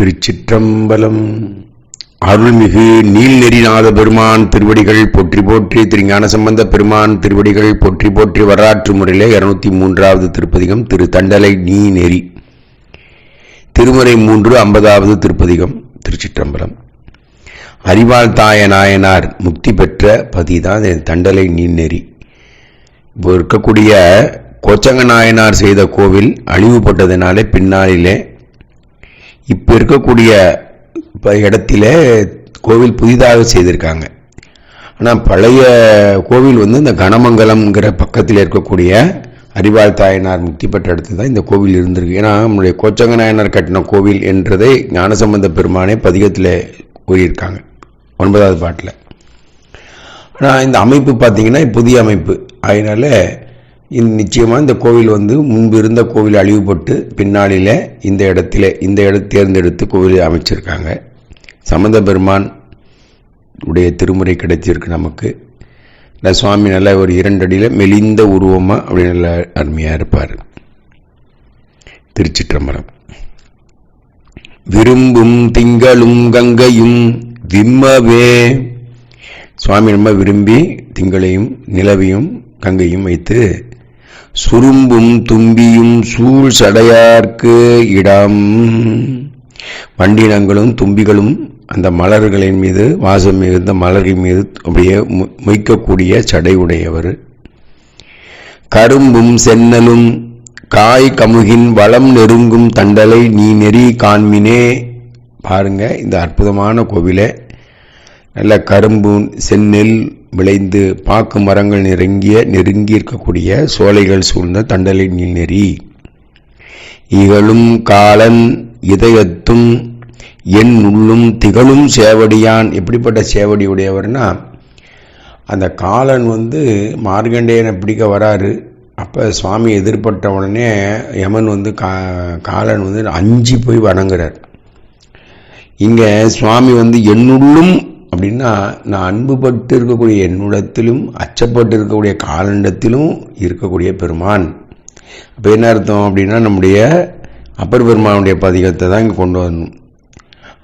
திருச்சிற்றம்பலம். அருள்மிகு நீல்நெறிநாத பெருமான் திருவடிகள் போற்றி போற்றி திருஞான சம்பந்த பெருமான் திருவடிகள் போற்றி போற்றி வரலாற்று முறையிலே இருநூத்தி மூன்றாவது திருப்பதிகம் திரு தண்டலை நீ நெறி திருமுறை மூன்று ஐம்பதாவது திருப்பதிகம் திருச்சிற்றம்பலம். அறிவால் தாய நாயனார் முக்தி பெற்ற பதிதான் தான் தண்டலை நீர்நெறி இப்போ இருக்கக்கூடிய கோச்சங்க நாயனார் செய்த கோவில் அழிவுபட்டதினாலே பின்னாளிலே இப்போ இருக்கக்கூடிய இடத்துல கோவில் புதிதாக செய்திருக்காங்க. ஆனால் பழைய கோவில் வந்து இந்த கனமங்கலம்ங்கிற பக்கத்தில் இருக்கக்கூடிய அறிவாள் தாயனார் முக்தி பெற்ற இடத்துல தான் இந்த கோவில் இருந்திருக்கு. ஏன்னா நம்முடைய கோச்சங்க நாயனார் கட்டின கோவில் என்றதை ஞானசம்பந்த பெருமானே பதிகத்தில் கூறியிருக்காங்க. ஒன்பதாவது பாட்டில். ஆனால் இந்த அமைப்பு பார்த்தீங்கன்னா புதிய அமைப்பு. அதனால நிச்சயமாக இந்த கோவில் வந்து முன்பு இருந்த கோவில் அழிவுபட்டு பின்னாளில் இந்த இடத்துல இந்த இடத்தை தேர்ந்தெடுத்து கோவில் அமைச்சிருக்காங்க. சம்பந்த பெருமான் உடைய திருமுறை கிடைச்சிருக்கு நமக்கு. இந்த சுவாமி நல்லா ஒரு இரண்டடியில் மெலிந்த உருவமாக அப்படி நல்லா அருமையாக இருப்பார். திருச்சிற்றம்பரம் விரும்பும் திங்களும் கங்கையும் விம்மவே. சுவாமி நம்ம விரும்பி திங்களையும் நிலவையும் கங்கையும் வைத்து சுரும்பும் தும்பியும் சூழ் சடையார்க்கு இடம். வண்டினங்களும் தும்பிகளும் அந்த மலர்களின் மீது வாசம் மிகுந்த மலரின் மீது அப்படியே மொய்க்கக்கூடிய சடை உடையவர். கரும்பும் சென்னலும் காய் கமுகின் வளம் நெருங்கும் தண்டலை நீ நெறி காண்மினே. பாருங்க இந்த அற்புதமான கோவிலை நல்ல கரும்பு செந்நெல் விளைந்து பாக்கு மரங்கள் நெருங்கிய நெருங்கி இருக்கக்கூடிய சோலைகள் சூழ்ந்த தண்டலை நீர்நெறி இகழும் காலன் இதயத்தும் என் உள்ளும் திகழும் சேவடியான். எப்படிப்பட்ட சேவடி உடையவர்னா அந்த காலன் வந்து மார்கண்டேயனை பிடிக்க வராரு. அப்போ சுவாமி எதிர்பட்ட உடனே யமன் வந்து கா காலன் வந்து அஞ்சு போய் வணங்குறார். இங்கே சுவாமி வந்து என்னுள்ளும் அப்படின்னா நான் அன்புபட்டு இருக்கக்கூடிய என்னுடத்திலும் அச்சப்பட்டு இருக்கக்கூடிய காலண்டத்திலும் இருக்கக்கூடிய பெருமான். அப்போ என்ன அர்த்தம் அப்படின்னா நம்முடைய அப்பர் பெருமானுடைய பதிகத்தை தான் இங்கே கொண்டு வரணும்.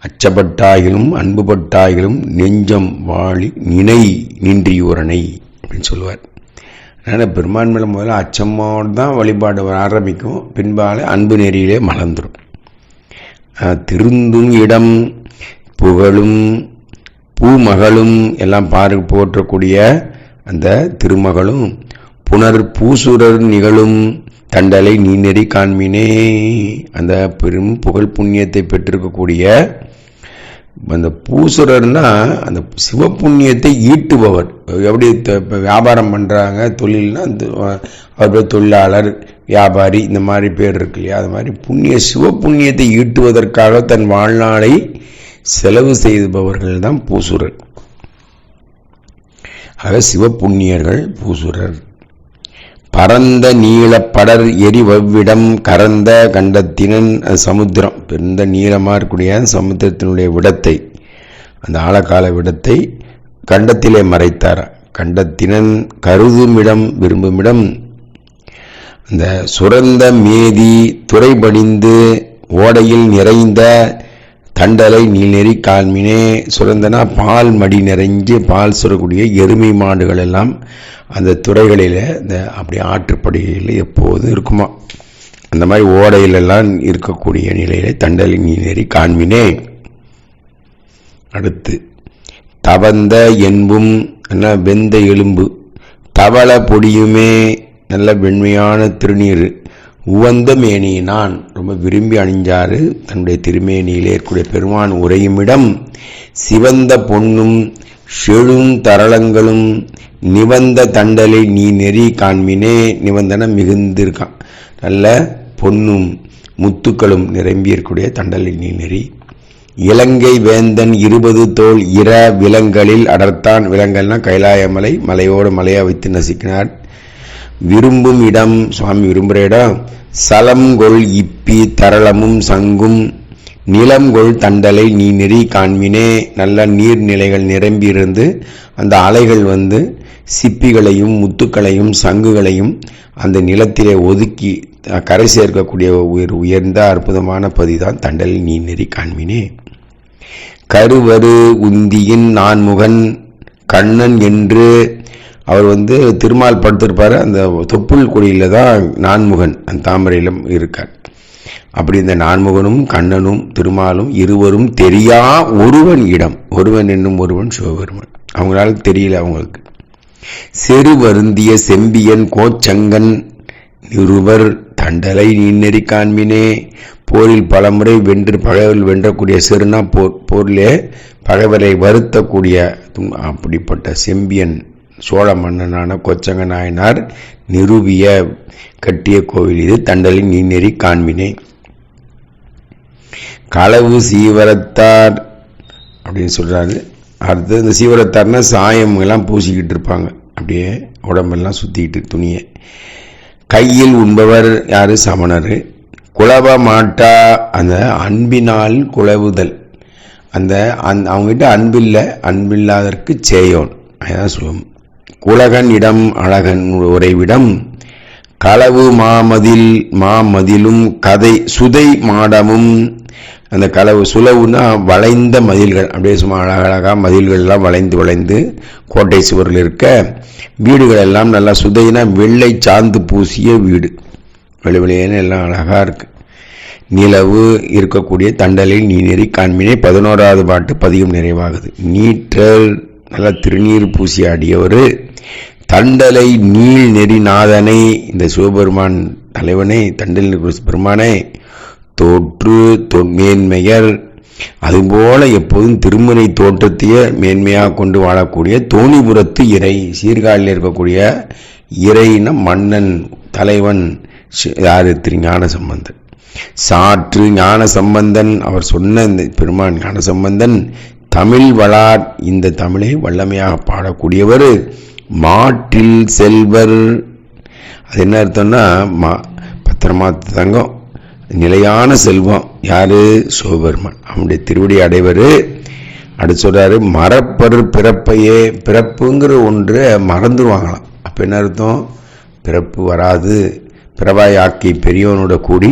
அச்சப்பட்டாயிலும் அன்புபட்டாயிலும் நெஞ்சம் வாழி நினை நின்றியூரனை அப்படின்னு சொல்லுவார். அதனால் பெருமான் மேலே முதல்ல அச்சமோடு தான் வழிபாடு வர ஆரம்பிக்கும். பின்பால் அன்பு நெறியிலே மலர்ந்துடும் திருந்தும் இடம் புகழும் பூமகளும் எல்லாம் பாரு போற்றக்கூடிய அந்த திருமகளும் புனர் பூசுரர் நிகழும் தண்டலை நீ நெறி காண்மினே. அந்த பெரும் புகழ் புண்ணியத்தை பெற்றிருக்கக்கூடிய அந்த பூசுரர்னா அந்த சிவப்புண்ணியத்தை ஈட்டுபவர். எப்படி வியாபாரம் பண்ணுறாங்க தொழில்னா அவர் பேர் தொழிலாளர் வியாபாரி இந்த மாதிரி பேர் இருக்கு இல்லையா? அது மாதிரி புண்ணிய சிவப்புண்ணியத்தை ஈட்டுவதற்காக தன் வாழ்நாளை செலவு செய்பவர்கள் தான் பூசுரர். ஆக சிவப்புண்ணியர்கள் பூசுரர். பரந்த நீளப்படர் எரி வவ்விடம் கரந்த கண்டத்தினன் சமுத்திரம். பெருந்த நீளமாக இருக்கக்கூடிய சமுத்திரத்தினுடைய விடத்தை அந்த ஆழக்கால விடத்தை கண்டத்திலே மறைத்தார். கண்டத்தினன் கருதுமிடம் விரும்புமிடம் அந்த சுரந்த மேதி துறைபடிந்து ஓடையில் நிறைந்த தண்டலை நீலநெறி கால்மினே சுரந்தனா பால் மடி நிறைஞ்சு பால் சுரக்கூடிய எருமை மாடுகள் எல்லாம் அந்த துறைகளில் இந்த அப்படி ஆற்றுப்படுகையில் எப்போதும் இருக்குமா? அந்த மாதிரி ஓடையிலெல்லாம் இருக்கக்கூடிய நிலையில தண்டலை நீலநெறி காண்மினே. அடுத்து தவந்த என்பும் என்ன வெந்த எலும்பு தவள பொடியுமே நல்ல வெண்மையான திருநீர் உவந்த மேனியினான் ரொம்ப விரும்பி அணிஞ்சாரு. தன்னுடைய திருமேனியிலே இருக்கக்கூடிய பெருமான் உரையுமிடம் சிவந்த பொன்னும் செழும் தரளங்களும் நிவந்த தண்டலை நீ நெறி காண்மினே நிவந்தன மிகுந்திருக்கான். நல்ல பொன்னும் முத்துக்களும் நிரம்பியிருக்கூடிய தண்டலை நீ நெறி. இலங்கை வேந்தன் இருபது தோல் இர விலங்களில் அடர்த்தான். விலங்கல்னா கைலாயமலை மலையோடு மலையா வைத்து நசுக்கினார். விரும்பும் இடம் சுவாமி விரும்புகிற இடம் சலம்கொள் இப்பி தரளமும் சங்கும். நிலம்கொள் தண்டலை நீ நெறி காண்மினே நல்ல நீர்நிலைகள் நிரம்பியிருந்து அந்த அலைகள் வந்து சிப்பிகளையும் முத்துக்களையும் சங்குகளையும் அந்த நிலத்திலே ஒதுக்கி கரை சேர்க்கக்கூடிய உயர் உயர்ந்த அற்புதமான பதிதான் தண்டலை நீ நெறி காண்மினே கருவரு உந்தியின் நான்முகன் கண்ணன் என்று அவர் வந்து திருமால் படுத்திருப்பார். அந்த தொப்புள் கொடியில் தான் நான்முகன் அந்த தாமரையிலும் இருக்கார். அப்படி இந்த நான்முகனும் கண்ணனும் திருமாலும் இருவரும் தெரியா ஒருவன் இடம். ஒருவன் என்னும் ஒருவன் சிவபெருமன். அவங்களால தெரியல அவங்களுக்கு. செரு வருந்திய செம்பியன் கோச்சங்கன் நிருபர் தண்டலை நீநெறி காண்பினே. போரில் பலமுறை வென்று பகைவரில் வென்றக்கூடிய சிறுனா போர் போரிலே பகைவரை வருத்தக்கூடிய அப்படிப்பட்ட செம்பியன் சோழ மன்னனான கொச்சங்க நாயனார் நிரூபிய கட்டிய கோவில் இது. தண்டலின் நீநெறி காண்பினை. களவு சீவரத்தார் அப்படின்னு சொல்றாரு. அடுத்தது இந்த சீவரத்தார்னா சாயம் எல்லாம் பூசிக்கிட்டு இருப்பாங்க. அப்படியே உடம்பெல்லாம் சுத்திக்கிட்டு துணியை. கையில் உண்பவர் யாரு? சமணர். குழவ மாட்டா அந்த அன்பினால் குழவுதல் அந்த அந் அவங்ககிட்ட அன்பில்லை. அன்பில்லாதற்கு சேயோன். அதான் சொல்லுவோம் குலகன் இடம் அழகன் உறைவிடம். களவு மாமதில் மாமதிலும் கதை சுதை மாடமும். அந்த களவு சுலவுனா வளைந்த மதில்கள். அப்படியே சும்மா அழகழகாக மதில்கள்லாம் வளைந்து வளைந்து கோட்டை சுவரில் இருக்க வீடுகள் எல்லாம் நல்லா சுதைனா வெள்ளை சாந்து பூசிய வீடு. வெளி வெளியேன்னு எல்லாம் அழகாக இருக்குது நிலவு இருக்கக்கூடிய தண்டலில் நீ நெறி காண்மினே பதினோராவது பாட்டு பதிகம் நிறைவாகுது. நீற்றல் நல்ல திருநீர் பூசி ஆடியவர். தண்டலை நீள் நெறி நாதனை இந்த சிவபெருமான் தலைவனை தண்டல் பெருமானை தோற்று மேன்மையர். அதுபோல எப்போதும் திருமுனை தோற்றத்தையே மேன்மையாக கொண்டு வாழக்கூடிய தோணிபுரத்து இறை சீர்காழியில் இருக்கக்கூடிய இறைன மன்னன் தலைவன் யாரு? திரு ஞான சம்பந்தன் சாற்று ஞான சம்பந்தன் அவர் சொன்ன இந்த பெருமான் ஞான சம்பந்தன் தமிழ் வளார். இந்த தமிழை வல்லமையாக பாடக்கூடியவர் மாட்டில் செல்வர். அது என்ன அர்த்தம்னா மா பத்திரமா தங்கம் நிலையான செல்வம். யாரு? சிவபெருமான். அவனுடைய திருவடி அடைவர். அடுத்து சொல்றாரு மரப்பரு பிறப்பையே பிறப்புங்கிற ஒன்று மறந்துடுவாங்களாம் அப்போ என்ன அர்த்தம்? பிறப்பு வராது. பிறவாய் ஆக்கி பெரியவனோட கூடி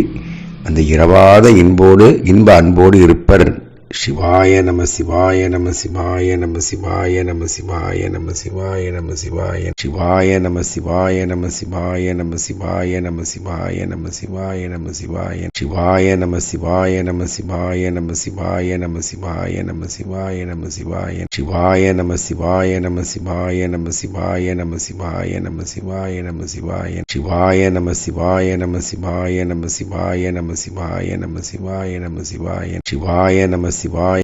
அந்த இரவாத இன்போடு இன்ப அன்போடு இருப்பர். சிவாய நம சிவாய நம சிவாய நம சிவாய நம சிவாய நம சிவாய நம சிவாய சிவாய நம சிவாய நம சிவாய நம சிவாய நம சிவாய நம சிவாய நம சிவாய சிவாய நம சிவாய நம சிவாய நம சிவாய நம சிவாய நம சிவாய நம சிவாய சிவாய நம சிவாய நம சிவாய நம சிவாய நம சிவாய நம சிவாய நம சிவாய சிவாய நம சிவாய நம சிவாய நம சிவாய நம சிவாய நம சிவாய நம சிவாய சிவாய நம சிவாய